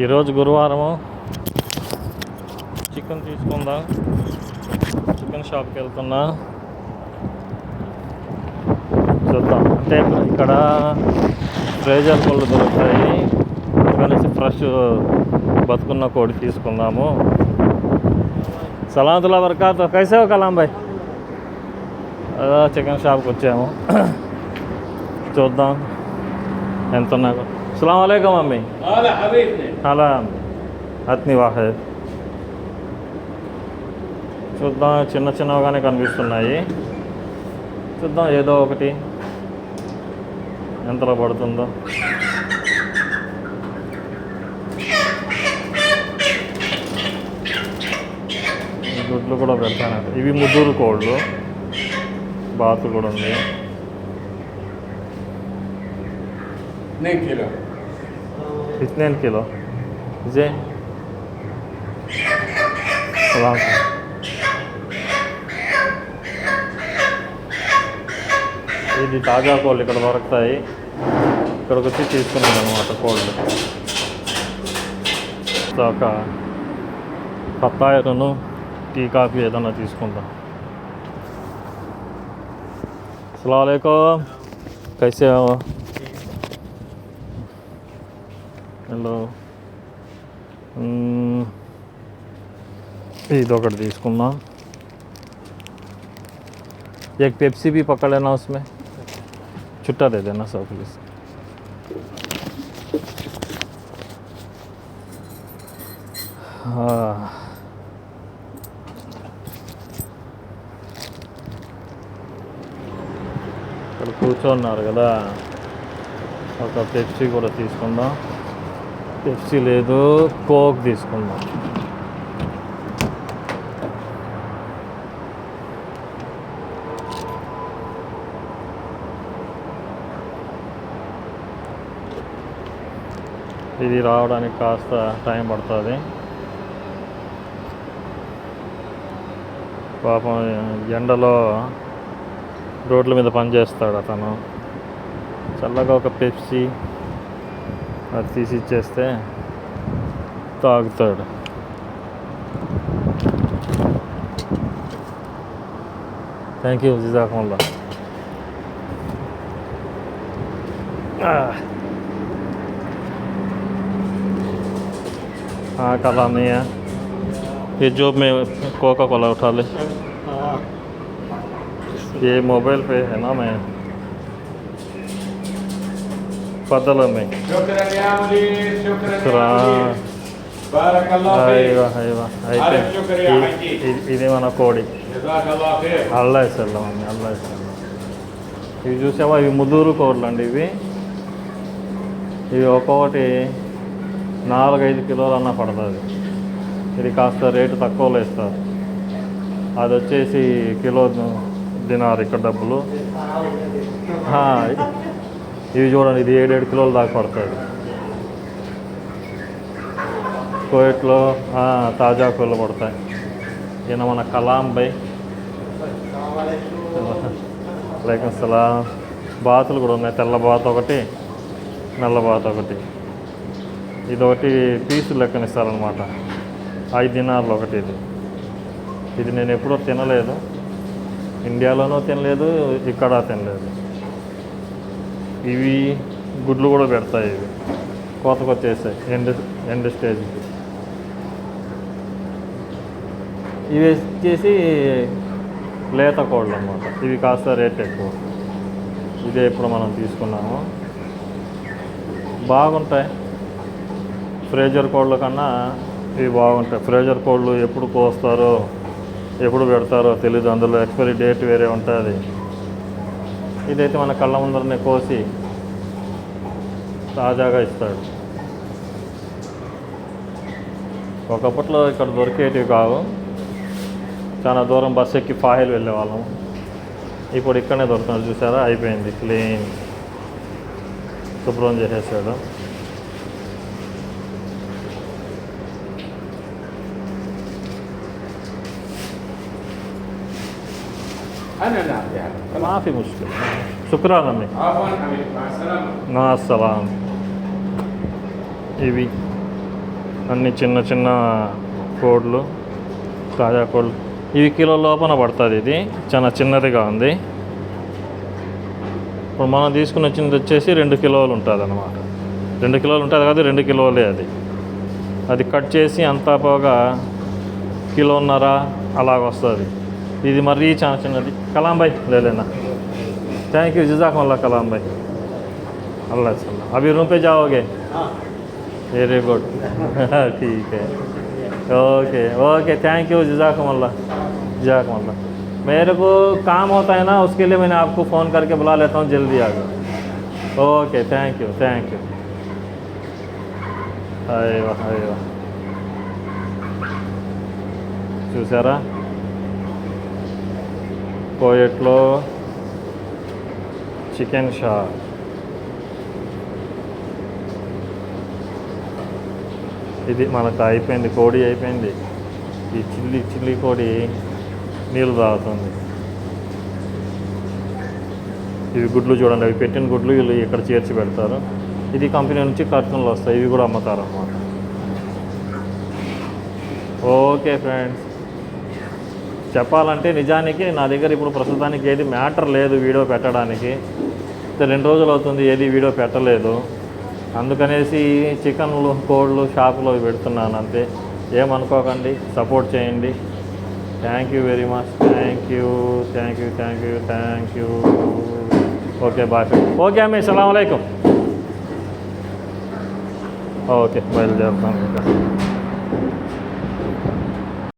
ఈరోజు గురువారము. చికెన్ తీసుకుందాం. చికెన్ షాప్కి వెళ్తున్నా. చూద్దాం. అంటే ఇక్కడ ఫ్రేజర్ పళ్ళు దొరుకుతాయి. కనీసం ఫ్రెష్ బతుకున్న కోడి తీసుకుందాము. సలాంతుల వరకాతో కైసేవ కలాం భాయ్ చికెన్ షాప్కి వచ్చాము. చూద్దాం. ఎంత ఉన్నాయో అస్సలం అయికం అమ్మి అలా అత్ని వాహెద్ చూద్దాం చిన్న చిన్నగానే కనిపిస్తున్నాయి. చూద్దాం ఏదో ఒకటి. ఎంతలో పడుతుందో. గుడ్లు కూడా పెడతాను ఇవి ముద్దురు కోళ్ళు. బాతు కూడా ఉంది. కిలో. कितने किलो जे सलाम ఇది తాజా కోళ్ళు ఇక్కడ దొరుకుతాయి ఇక్కడికి వచ్చి తీసుకున్నాను అనమాట కోళ్ళు ఒక బత్తాయిలను టీ కాఫీ ఏదన్నా తీసుకుందాం అస్సలం कैसे हो హలో మ్మ్. ఇది ఒకటి తీసుకుందాం एक पेप्सी भी पकड़ लेना उसमें छुट्टा दे देना सौ प्लीज हाँ ఇక్కడ కూర్చోన్నారు కదా ఒక పెప్సీ కూడా తీసుకుందాం పెప్సీ లేదు కోక్ తీసుకుందాం. ఇది రావడానికి కాస్త టైం పడుతుంది. పాపం ఎండలో రోడ్ల మీద పనిచేస్తాడు అతను. చల్లగా ఒక పెప్సీ అది తీసి ఇచ్చేస్తే తాగుతాడు థ్యాంక్ యూ జిజాకుల్లా हाँ कल नहीं है ये जो मैं कोका कोला उठा ले ये मोबाइल पे है ना मैं ఫضل అయితే ఇది మన కోడి. అల్లా ఇసల్లం అల్లా ఇవి చూసావా? ఇవి ముదూరు కోళ్ళు అండి ఇవి. ఇవి ఒక్కొక్కటి నాలుగైదు కిలోలన్నా పడుతుంది. ఇది కాస్త రేటు తక్కువలో ఇస్తారు. అది వచ్చేసి కిలో దినారు ఇక్కడ డబ్బులు. ఇవి చూడండి ఇది ఏడేడు కిలోలు దాకా పడుతుంది కోయట్లో తాజా కోళ్ళు పడతాయి. ఈయన మన కలాంబై లైక్ లైకం బాతులు కూడా ఉన్నాయి. తెల్ల బాత ఒకటి నల్ల బాత ఒకటి. ఇది ఒకటి పీసు లెక్కనిస్తారనమాట ఐదు దినార్లు ఒకటి ఇది. ఇది నేను ఎప్పుడూ తినలేదు. ఇండియాలోనూ తినలేదు ఇక్కడ తినలేదు. ఇవి గుడ్లు కూడా పెడతాయి ఇవి. కోతకు వచ్చేసాయి ఎండ్ ఎండ్ స్టేజ్కి ఇవి వచ్చేసి లేత కోళ్ళు అన్నమాట. ఇవి కాస్త రేట్ ఎక్కువ. ఇదే ఇప్పుడు మనం తీసుకున్నాము. బాగుంటాయి. ఫ్రేజర్ కోళ్ళ కన్నా ఇవి బాగుంటాయి. ఫ్రేజర్ కోళ్ళు ఎప్పుడు కోస్తారో ఎప్పుడు పెడతారో తెలీదు. అందులో ఎక్స్పైరీ డేట్ వేరే ఉంటుంది. ఇదైతే మన కళ్ళ ముందరనే కోసి తాజాగా ఇస్తాడు. ఒకప్పట్లో ఇక్కడ దొరికేటివి కావు. చాలా దూరం బస్సు ఎక్కి ఫాహిల్ వెళ్ళేవాళ్ళం. ఇప్పుడు ఇక్కడనే దొరుకుతున్నారు. చూసారా? అయిపోయింది. క్లీన్. శుభ్రం చేసేసాడు. మాఫీ ముష్కిల్. శుక్రాన్ అమ్మి నా సలాం ఇవి అన్ని చిన్న చిన్న కోడ్లు తాజా కోడ్లు. ఇవి కిలో లోపల పడుతుంది ఇది. చాలా చిన్నదిగా ఉంది. ఇప్పుడు మనం తీసుకుని వచ్చింది వచ్చేసి రెండు కిలోలు ఉంటుంది అనమాట రెండు కిలోలు ఉంటుంది కాదు రెండు కిలోలే అది. అది కట్ చేసి అంతా పోగా కిలోన్నర అలాగ వస్తుంది. ఇది మరీ చాలా చిన్నది. కలాంబాయ్ లేలేనా థ్యాంక్ యూ జిజాక్ మళ్ళా కలాంబాయ్ అల్లా అల్లా. అవి రూపే పే జావోగే. वेरी गुड ठीक है ओके ओके थैंक यू जजाकम अल्लाह जजाकम अल्लाह मेरे को काम होता है ना उसके लिए मैंने आपको फ़ोन करके बुला लेता हूँ जल्दी आ जाओ okay thank you thank you అయ్యో అయ్యో చూసారా కోయట్లో చికెన్ షా ఇది మనకు అయిపోయింది కోడి అయిపోయింది. ఈ చిల్లి చిల్లి కోడి నీళ్ళు తాగుతుంది. ఇవి గుడ్లు చూడండి అవి పెట్టిన గుడ్లు వీళ్ళు ఇక్కడ చేర్చి పెడతారు. ఇది కంపెనీ నుంచి కర్టన్లు వస్తాయి ఇవి కూడా అమ్ముతారు అన్నమాట. Okay friends. చెప్పాలంటే నిజానికి నా దగ్గర ఇప్పుడు ప్రస్తుతానికి ఏది మ్యాటర్ లేదు వీడియో పెట్టడానికి. రెండు రోజులు అవుతుంది ఏది వీడియో పెట్టలేదు. అందుకనేసి చికెన్లు కోళ్ళు షాపులో పెడుతున్నాను అంతే. ఏమనుకోకండి సపోర్ట్ చేయండి. Thank you very much thank you thank you thank you thank you okay bye okay అమ్మే సలాం అలైకుం ఓకే బయలుదేరుతాను ఇంకా